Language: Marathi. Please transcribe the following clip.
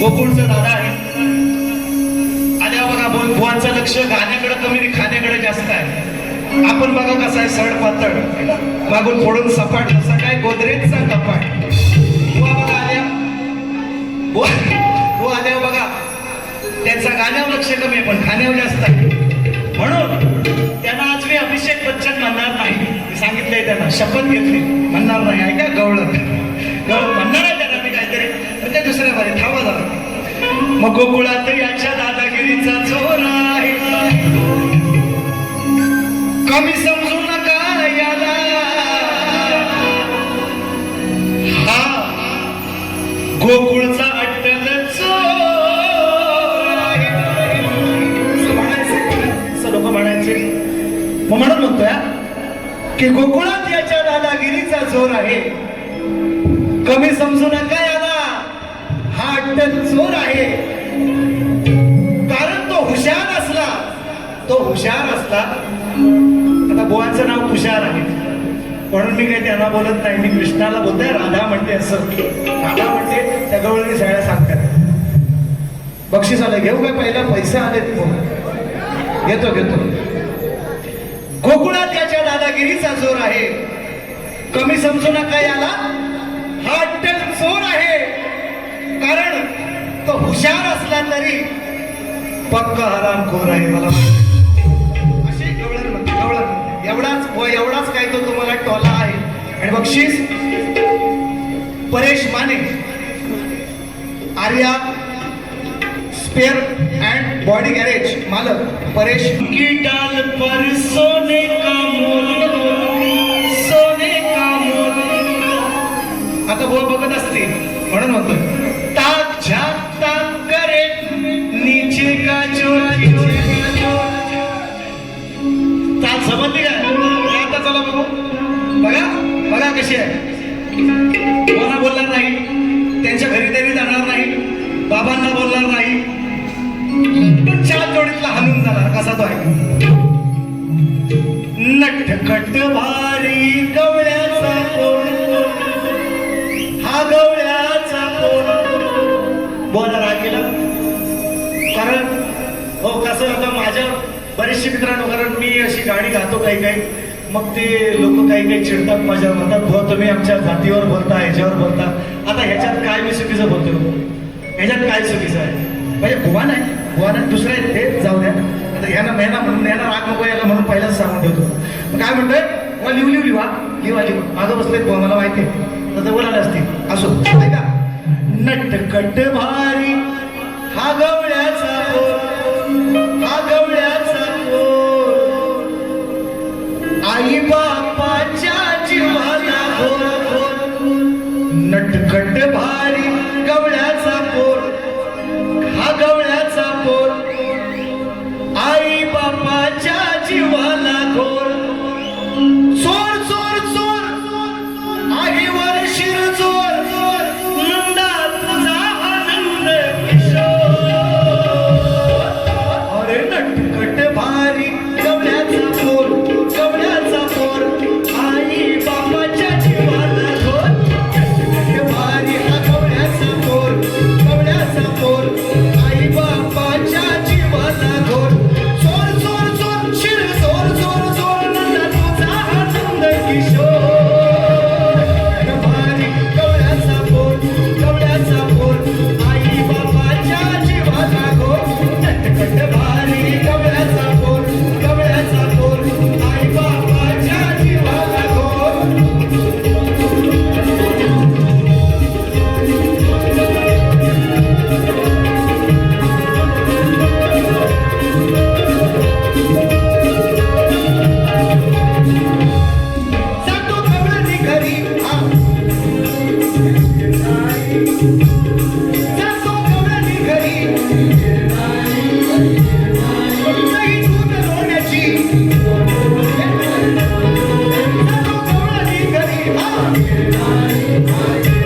गोकुळचं दादा आहे. आल्या बघा बुवांचं लक्ष गाण्याकडे कमी खाण्याकडे जास्त आहे. आपण बघा कसं आहे सड पातळ. मागून फोडून सपाट कसा काय गोदरेजचा कपाट बुवा बघा आल्या. बुवा आल्या बघा. त्यांचा गाण्यावर लक्ष कमी आहे पण खाण्यावर जास्त आहे. म्हणून त्यांना आज मी अभिषेक बच्चन म्हणणार नाही. सांगितलंय त्यांना शपथ घेतली. म्हणणार नाही. ऐका गवळत गवळ म्हणणार कमी समजू नका याला. हा गोकुळचा अट्टल लोक म्हणायचे. मग म्हणून म्हणतोय की गोकुळात याच्या दादागिरीचा जोर आहे. कमी समजू नका याला. हा अट्टल चोर आहे. कारण तो हुशार असला तो हुशार असला आता बुवाचं नाव हुशार आहे. म्हणून मी काही त्यांना बोलत नाही. मी कृष्णाला बोलतोय राधा म्हणते असं. राधा म्हणते त्या गवळणी सगळ्या सांगतात. बक्षीस आलं घेऊ काय पहिला? पैसे आले हो. घेतो घेतो. गोकुळात याच्या दादागिरीचा जोर आहे. कमी समजू नका याला. हा अट्टल चोर आहे. कारण तो हुशार असला तरी पक्क हरामखोर आहे मला एवढाच व एवढाच काय तो तुम्हाला टोला आहे. आणि बक्षीस Paresh Mane Arya spare and body garage मालक परेश. की डाल पर सोने का मोल सोने का मोल. आता बोल बघत असते म्हणून म्हणतोय. ताक झाक ताक करे नीचे का चोर का चोर ताक समजली काय? आता चला बघू. बघा बघा कशी आहे. कोणा बोलणार नाही त्यांच्या घरी तरी जाणार नाही बाबांना बोलणार नाही. पण चार जोडीतला हलून जाणार कसा तो आहे? नटखट भारी गवळ्याचा पोर हा गवळ्याचा बोला राग कारण हो कसं होतं माझ्या बरेचशे मित्रांनो कारण मी अशी गाणी गातो काही काही. मग ते लोक काही काही चिडतात माझ्या म्हणतात हो तुम्ही आमच्या जातीवर बोलता ह्याच्यावर बोलता. आता ह्याच्यात काय मी चुकीचं बोलतो ह्याच्यात काय चुकीचं आहे? म्हणजे भुवा नाही भुवा नाही दुसरं आहे ते जाऊ द्या. आता ह्याला मेहना म्हणून ह्याला राग नको याला म्हणून पहिलाच सांगून ठेवतो. मग काय म्हणतोय? मला लिव लिहू लिहा लिवा लिव मागं बसलेत बुवा मला माहिती आहे. तर ते बोलायला असतील. असो. ऐका नटकट भारी. हा गवळ्याचा नटखट भारी Bye.